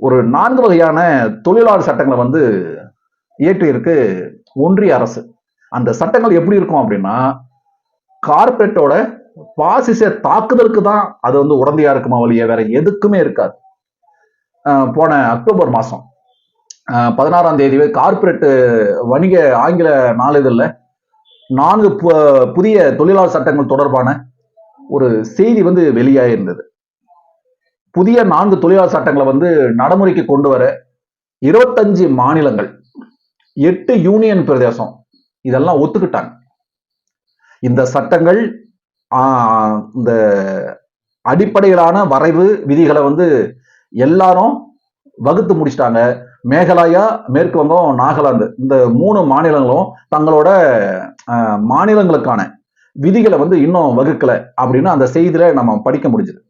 ஒரு நான்கு வகையான தொழிலாளர் சட்டங்களை வந்து இயற்றியிருக்கு ஒன்றிய அரசு. அந்த சட்டங்கள் எப்படி இருக்கும் அப்படின்னா கார்ப்பரேட்டோட பாசிச தாக்குதலுக்கு தான் அது வந்து உடந்தையா இருக்குமா வழிய வேற எதுக்குமே இருக்காது. போன அக்டோபர் மாசம் பதினாறாம் தேதி கார்பரேட் வணிக ஆங்கில நாளிதழில் நான்கு பு- புதிய தொழிலாளர் சட்டங்கள் தொடர்பான ஒரு செய்தி வந்து வெளியாயிருந்தது. புதிய நான்கு தொழிலாளர் சட்டங்களை வந்து நடைமுறைக்கு கொண்டு வர இருபத்தஞ்சு மாநிலங்கள் எட்டு யூனியன் பிரதேசம் இதெல்லாம் ஒத்துக்கிட்டாங்க. இந்த சட்டங்கள் இந்த அடிப்படையிலான வரைவு விதிகளை வந்து எல்லாரும் வகுத்து முடிச்சிட்டாங்க. மேகாலயா மேற்கு வங்கம் நாகாலாந்து இந்த மூணு மாநிலங்களும் தங்களோட மாநிலங்களுக்கான விதிகளை வந்து இன்னும் வகுக்கல அப்படின்னு அந்த செய்தியில நம்ம படிக்க முடிஞ்சது.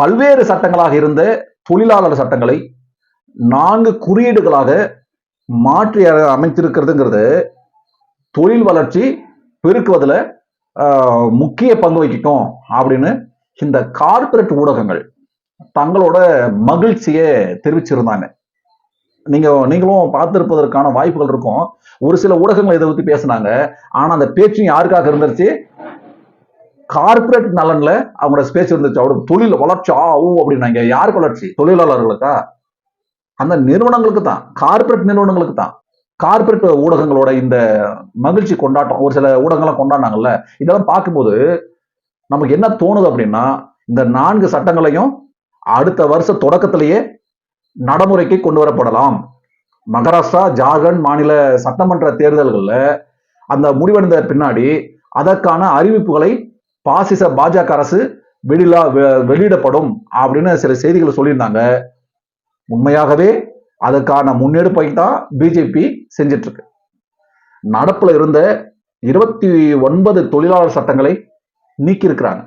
பல்வேறு சட்டங்களாக இருந்த தொழிலாளர் சட்டங்களை நான்கு குறியீடுகளாக மாற்றி அமைத்திருக்கிறதுங்கிறது தொழில் வளர்ச்சி பெருக்குவதில் முக்கிய பங்கு வகிக்கும் அப்படின்னு இந்த கார்ப்பரேட் ஊடகங்கள் தங்களோட மகிழ்ச்சியை தெரிவிச்சிருந்தாங்க. நீங்க நீங்களும் பார்த்திருப்பதற்கான வாய்ப்புகள் இருக்கும். ஒரு சில ஊடகங்கள் இதை பத்தி பேசினாங்க. ஆனா அந்த பேச்சும் யாருக்காக இருந்துருச்சு? கார்ப்பரேட் நலன்ல அவங்களோட ஸ்பேஸ் இருந்துச்சு. அவரோட தொழில் வளர்ச்சி ஆகும் அப்படின்னாங்க. யாருக்கு வளர்ச்சி? தொழிலாளர்களுக்கா? அந்த நிறுவனங்களுக்கு தான். கார்ப்பரேட் நிறுவனங்களுக்கு தான். கார்ப்பரேட் ஊடகங்களோட இந்த மகிழ்ச்சி கொண்டாட்டம் ஒரு சில ஊடகங்கள்லாம் கொண்டாடினாங்கல்ல இதெல்லாம் பார்க்கும்போது நமக்கு என்ன தோணுது அப்படின்னா இந்த நான்கு சட்டங்களையும் அடுத்த வருஷ தொடக்கத்திலேயே நடைமுறைக்கு கொண்டு வரப்படலாம். மகாராஷ்டிரா ஜார்க்கண்ட் மாநில சட்டமன்ற தேர்தல்களில் அந்த முடிவடைந்த பின்னாடி அதற்கான அறிவிப்புகளை பாசிச பாஜக அரசு வெளியிலா வெ- வெளியிடப்படும் அப்படின்னு சில செய்திகளை சொல்லியிருந்தாங்க. உண்மையாகவே அதற்கான முன்னெடுப்பை தான் பிஜேபி செஞ்சிட்டு இருக்கு நடப்புல இருந்த இருபத்தி ஒன்பது தொழிலாளர் சட்டங்களை நீக்கியிருக்கிறாங்க.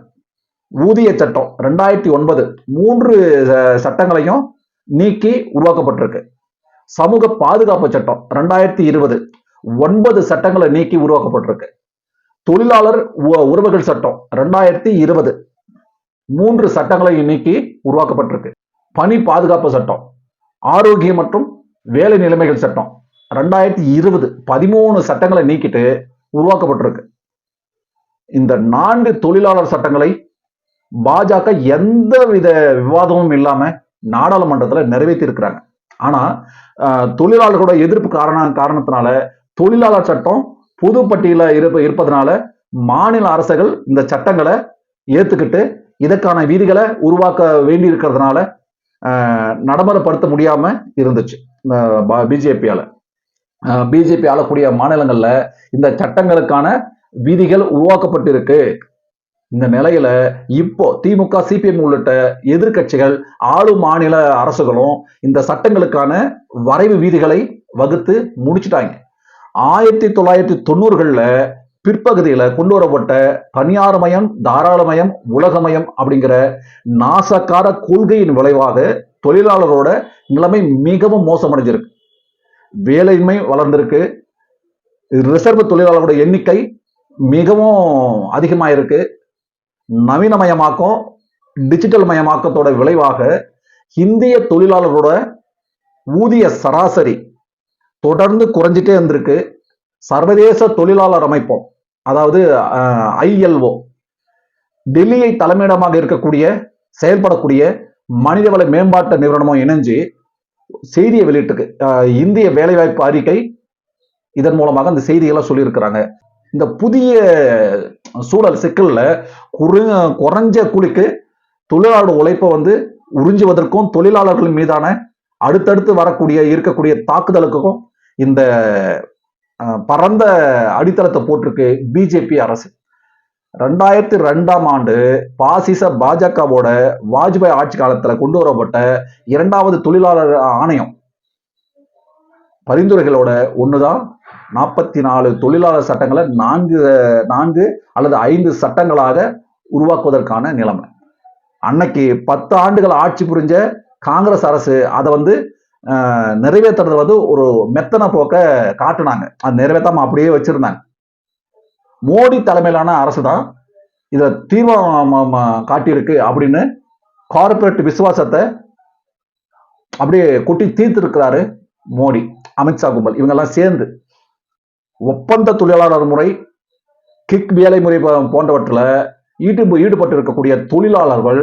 ஊதிய சட்டம் ரெண்டாயிரத்தி ஒன்பது மூன்று சட்டங்களையும் நீக்கி உருவாக்கப்பட்டிருக்கு. சமூக பாதுகாப்பு சட்டம் ரெண்டாயிரத்தி இருபது ஒன்பது சட்டங்களை நீக்கி உருவாக்கப்பட்டிருக்கு. தொழிலாளர் உ- உறவுகள் சட்டம் ரெண்டாயிரத்தி இருபது. மூன்று சட்டங்களை நீக்கி உருவாக்கப்பட்டிருக்கு. பணி பாதுகாப்பு சட்டம் ஆரோக்கியம் மற்றும் வேலை நிலைமைகள் சட்டம் ரெண்டாயிரத்தி இருபது. பதிமூணு சட்டங்களை நீக்கிட்டு உருவாக்கப்பட்டிருக்கு. இந்த நான்கு தொழிலாளர் சட்டங்களை பாஜக எந்த வித விவாதமும் இல்லாம நாடாளுமன்றத்துல நிறைவேற்றி இருக்கிறாங்க ஆனா ஆஹ், தொழிலாளர்களோட எதிர்ப்பு காரண காரணத்தினால தொழிலாளர் சட்டம் புது பட்டியல இருப்ப இருப்பதனால மாநில அரசுகள் இந்த சட்டங்களை ஏத்துக்கிட்டு இதற்கான விதிகளை உருவாக்க வேண்டி இருக்கிறதுனால நடைமுறைப்படுத்த முடியாம இருந்துச்சு. இந்த பிஜேபியால. பிஜேபி ஆளக்கூடிய மாநிலங்கள்ல இந்த சட்டங்களுக்கான விதிகள் உருவாக்கப்பட்டிருக்கு. இந்த நிலையில இப்போ திமுக சிபிஎம் உள்ளிட்ட எதிர்க்கட்சிகள் ஆளும் மாநில அரசுகளும் இந்த சட்டங்களுக்கான வரைவு வீதிகளை வகுத்து முடிச்சிட்டாங்க. ஆயிரத்தி தொள்ளாயிரத்தி தொண்ணூறுகளில் பிற்பகுதியில் கொண்டு வரப்பட்ட தனியார்மயம் தாராளமயம் உலகமயம் அப்படிங்கிற நாசக்கார கொள்கையின் விளைவாக தொழிலாளரோட நிலைமை மிகவும் மோசமடைஞ்சிருக்கு. வேலையின்மை வளர்ந்திருக்கு. ரிசர்வ் தொழிலாளர்களோட எண்ணிக்கை மிகவும் அதிகமாக இருக்கு நவீனமயமாக்கம் டிஜிட்டல் மயமாக்கத்தோட விளைவாக இந்திய தொழிலாளர்களோட ஊதிய சராசரி தொடர்ந்து குறைஞ்சிட்டே இருந்திருக்கு. சர்வதேச தொழிலாளர் அமைப்போம். அதாவது ஐஎல்ஓ. டெல்லியை தலைமையிடமாக இருக்கக்கூடிய செயல்படக்கூடிய மனிதவள மேம்பாட்டு நிறுவனமும் இணைஞ்சு செய்தியை வெளியிட்டிருக்கு. இந்திய வேலைவாய்ப்பு அறிக்கை இதன் மூலமாக அந்த செய்திகளை சொல்லியிருக்கிறாங்க. இந்த புதிய சூழல் சிக்கல்ல குறு குறைஞ்ச கூலிக்கு தொழிலாளர் உழைப்பை வந்து உறிஞ்சுவதற்கும் தொழிலாளர்கள் மீதான அடுத்தடுத்து வரக்கூடிய இருக்கக்கூடிய தாக்குதலுக்கும் இந்த பரந்த அடித்தளத்தை போட்டிருக்கு பிஜேபி அரசு. ரெண்டாயிரத்தி ரெண்டாம் ஆண்டு பாசிச பாஜகவோட வாஜ்பாய் ஆட்சி காலத்துல கொண்டு வரப்பட்ட இரண்டாவது தொழிலாளர் ஆணையம். பரிந்துரைகளோட ஒண்ணுதான். நாற்பத்தி நாலு தொழிலாளர் சட்டங்களை நான்கு நான்கு அல்லது ஐந்து சட்டங்களாக உருவாக்குவதற்கான நிலைமை. அன்னைக்கு பத்து ஆண்டுகள் ஆட்சி புரிஞ்ச காங்கிரஸ் அரசு அதை வந்து நிறைவேற்றுறது வந்து ஒரு மெத்தன போக்க காட்டுனாங்க. அது நிறைவேற்றாம அப்படியே வச்சிருந்தாங்க. மோடி தலைமையிலான அரசு தான் இதை தீவிரம் காட்டியிருக்கு அப்படின்னு கார்பரேட் விசுவாசத்தை அப்படியே கொட்டி தீர்த்திருக்கிறாரு மோடி அமித்ஷா கும்பல். இவங்கெல்லாம் சேர்ந்து ஒப்பந்த தொழிலாளர் முறை கிக் வேலை முறை போன்றவற்றில் ஈடு ஈடுபட்டு இருக்கக்கூடிய தொழிலாளர்கள்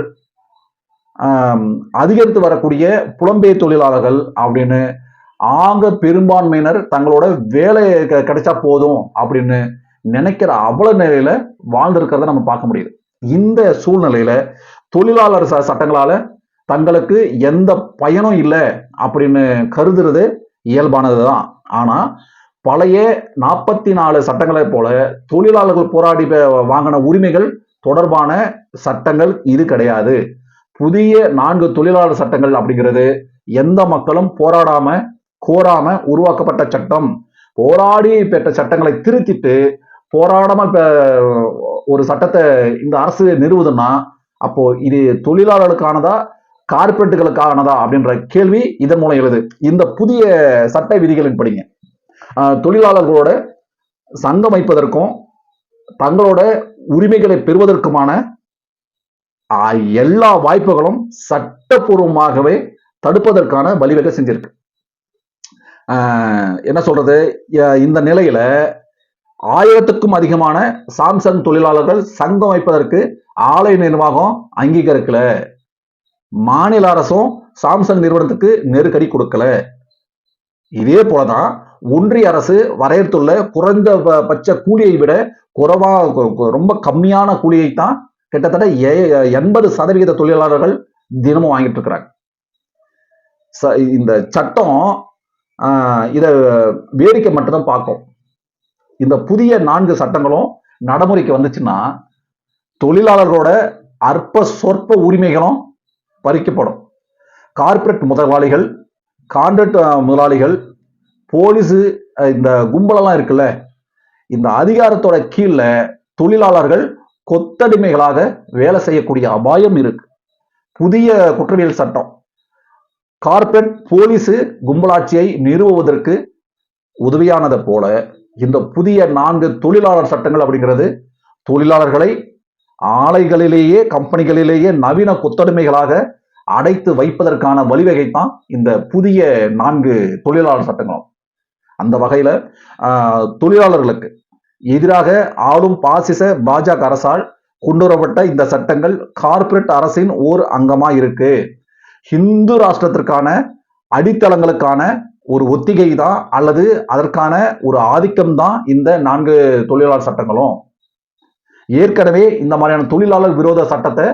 அதிகரித்து வரக்கூடிய புலம்பெயர் தொழிலாளர்கள் அப்படின்னு ஆங்க பெரும்பான்மையினர் தங்களோட வேலை க- கிடைச்சா போதும் அப்படின்னு நினைக்கிற அவ்வளவு நிலையில வாழ்ந்திருக்கிறத நம்ம பார்க்க முடியுது. இந்த சூழ்நிலையில தொழிலாளர் ச- சட்டங்களால தங்களுக்கு எந்த பயனும் இல்லை அப்படின்னு கருதுறது இயல்பானதுதான். ஆனா பழைய நாற்பத்தி நாலு சட்டங்களை போல தொழிலாளர்கள் போராடி வாங்கின உரிமைகள் தொடர்பான சட்டங்கள் இது கிடையாது. புதிய நான்கு தொழிலாளர் சட்டங்கள் அப்படிங்கிறது எந்த மக்களும் போராடாம கோராம உருவாக்கப்பட்ட சட்டம். போராடி பெற்ற சட்டங்களை திருத்திட்டு போராடாம ஒரு சட்டத்தை இந்த அரசு நிறுவுதுன்னா அப்போ இது தொழிலாளர்களுக்கானதா கார்பரேட்டுகளுக்கானதா அப்படின்ற கேள்வி இதன் மூலம் எழுது. இந்த புதிய சட்ட விதிகளின் படிங்க தொழிலாளர்களோட சங்கம் வைப்பதற்கும் தங்களோட உரிமைகளை பெறுவதற்குமான எல்லா வாய்ப்புகளும் சட்டப்பூர்வமாகவே தடுப்பதற்கான வழிவகை செஞ்சிருக்கு. என்ன சொல்றது? இந்த நிலையில ஆயிரத்துக்கும் அதிகமான சாம்சங் தொழிலாளர்கள் சங்கம் வைப்பதற்கு ஆலை நிர்வாகம் அங்கீகரிக்கல. மாநில அரசும் சாம்சங் நிறுவனத்துக்கு நெருக்கடி கொடுக்கல. இதே போலதான் ஒன்றிய அரசு வரையறுத்துள்ள குறைந்த ப- பட்ச கூலியை விட குறைவா ரொம்ப கம்மியான கூலியை தான் கிட்டத்தட்ட எண்பது சதவிகித தொழிலாளர்கள் தினமும் வாங்கிட்டு இருக்கிறாங்க. ச- இந்த சட்டம் இதை வேடிக்கை மட்டும்தான் பார்க்கும். இந்த புதிய நான்கு சட்டங்களும் நடைமுறைக்கு வந்துச்சுன்னா தொழிலாளர்களோட அற்ப சொற்ப உரிமைகளும் பறிக்கப்படும். கார்ப்பரேட் முதலாளிகள் கான்ட்ராக்ட் முதலாளிகள் போலீஸு இந்த கும்பலெல்லாம் இருக்குல்ல இந்த அதிகாரத்தோட கீழே தொழிலாளர்கள் கொத்தடிமைகளாக வேலை செய்யக்கூடிய அபாயம் இருக்கு. புதிய குற்றவியல் சட்டம். கார்ப்பரேட் போலீஸு கும்பலாட்சியை நிறுவுவதற்கு உதவியானதை போல இந்த புதிய நான்கு தொழிலாளர் சட்டங்கள் அப்படிங்கிறது தொழிலாளர்களை ஆலைகளிலேயே கம்பெனிகளிலேயே நவீன கொத்தடிமைகளாக அடைத்து வைப்பதற்கான வழிவகை தான் இந்த புதிய நான்கு தொழிலாளர் சட்டங்களும். அந்த வகையில தொழிலாளர்களுக்கு எதிராக ஆளும் பாசிச பாஜக அரசால் கொண்டுவரப்பட்ட இந்த சட்டங்கள் கார்ப்பரேட் அரசின் ஓர் அங்கமா இருக்கு. ஹிந்து ராஷ்டிரத்திற்கான அடித்தளங்களுக்கான ஒரு ஒத்திகை தான் அல்லது அதற்கான ஒரு ஆதிக்கம் தான் இந்த நான்கு தொழிலாளர் சட்டங்களும் ஏற்கனவே இந்த மாதிரியான தொழிலாளர் விரோத சட்டத்தை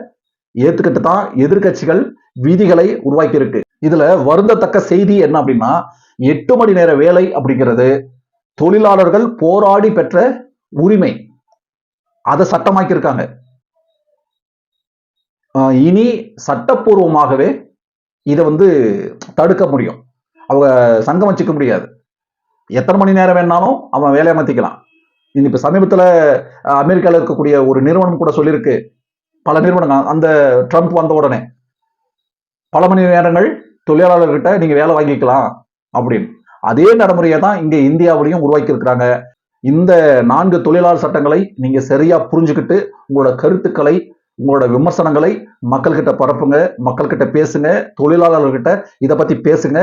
ஏத்துக்கிட்டு தான் எதிர்க்கட்சிகள் விதிகளை உருவாக்கி இருக்கு இதுல வருந்தத்தக்க செய்தி என்ன அப்படின்னா எட்டு மணி நேர வேலை அப்படிங்கிறது தொழிலாளர்கள் போராடி பெற்ற உரிமை. அதை சட்டமாக்கியிருக்காங்க. இனி சட்டப்பூர்வமாகவே இதை வந்து தடுக்க முடியும். அவங்க சங்கம் வச்சுக்க முடியாது. எத்தனை மணி நேரம் வேணாலும் அவன் வேலையை மாற்றிக்கலாம் இது இப்போ சமீபத்துல அமெரிக்காவில் அமெரிக்கால இருக்கக்கூடிய ஒரு நிறுவனம் கூட சொல்லியிருக்கு. பல நிறுவனங்கள் அந்த ட்ரம்ப் வந்த உடனே பல மணி நேரங்கள் தொழிலாளர்கிட்ட நீங்க வேலை வாங்கிக்கலாம் அப்படின்னு. அதே நடைமுறையை தான் இங்கே இந்தியாவிலையும் உருவாக்கி இருக்கிறாங்க இந்த நான்கு தொழிலாளர் சட்டங்களை நீங்க சரியா புரிஞ்சுக்கிட்டு உங்களோட கருத்துக்களை உங்களோட விமர்சனங்களை மக்கள்கிட்ட பரப்புங்க மக்கள்கிட்ட பேசுங்க தொழிலாளர்கிட்ட இதை பத்தி பேசுங்க.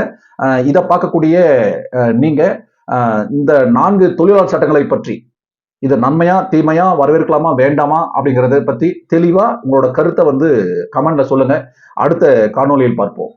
இதை பார்க்கக்கூடிய நீங்க இந்த நான்கு தொழிலாளர் சட்டங்களை பற்றி இது நன்மையா தீமையா வரவேற்கலாமா வேண்டாமா அப்படிங்கிறத பத்தி தெளிவா உங்களோட கருத்தை வந்து கமெண்ட்ல சொல்லுங்க. அடுத்த காணொளியில் பார்ப்போம்.